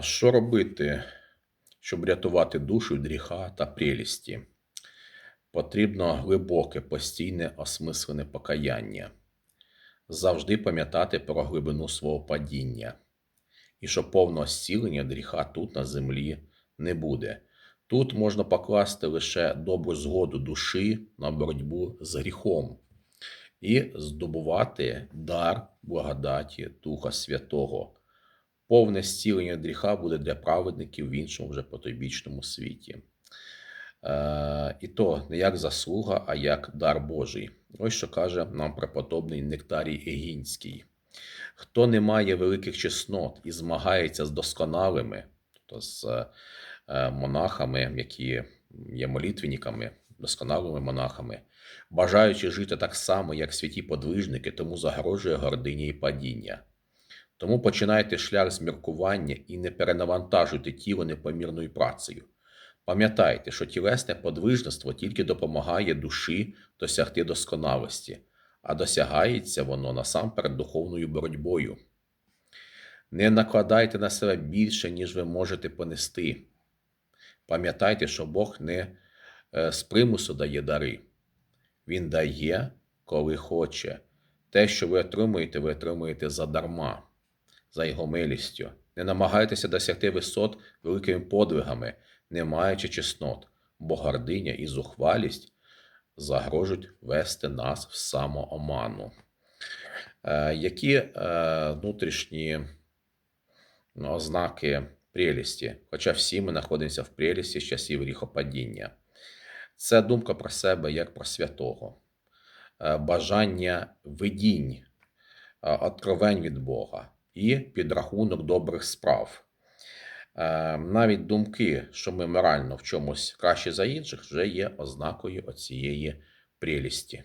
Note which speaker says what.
Speaker 1: Що робити, щоб рятувати душу від гріха та прелісті? Потрібно глибоке, постійне, осмислене покаяння, завжди пам'ятати про глибину свого падіння, і що повного зцілення від гріха тут на землі не буде. Тут можна покласти лише добру згоду душі на боротьбу з гріхом і здобувати дар благодаті Духа Святого. Повне зцілення гріха буде для праведників в іншому вже потойбічному світі. Е, і то не як заслуга, а як дар Божий. Ось що каже нам преподобний Нектарій Егінський. Хто не має великих чеснот і змагається з досконалими, тобто з е, монахами, які є молитвенниками, досконалими монахами, бажаючи жити так само, як святі подвижники, тому загрожує гординя і падіння. Тому починайте шлях з міркування і не перенавантажуйте тіло непомірною працею. Пам'ятайте, що тілесне подвижництво тільки допомагає душі досягти досконалості, а досягається воно насамперед духовною боротьбою. Не накладайте на себе більше, ніж ви можете понести. Пам'ятайте, що Бог не е, з примусу дає дари. Він дає, коли хоче. Те, що ви отримуєте, ви отримуєте задарма, за його милістю. Не намагайтеся досягти висот великими подвигами, не маючи чеснот, бо гординя і зухвалість загрожують вести нас в самооману. Е, які е, внутрішні ну, ознаки прелісті? Хоча всі ми знаходимося в прелісті з часів гріхопадіння. Це думка про себе як про святого, е, бажання видінь, е, откровень від Бога і підрахунок добрих справ. Е, Навіть думки, що ми морально в чомусь краще за інших, вже є ознакою оцієї прелісті.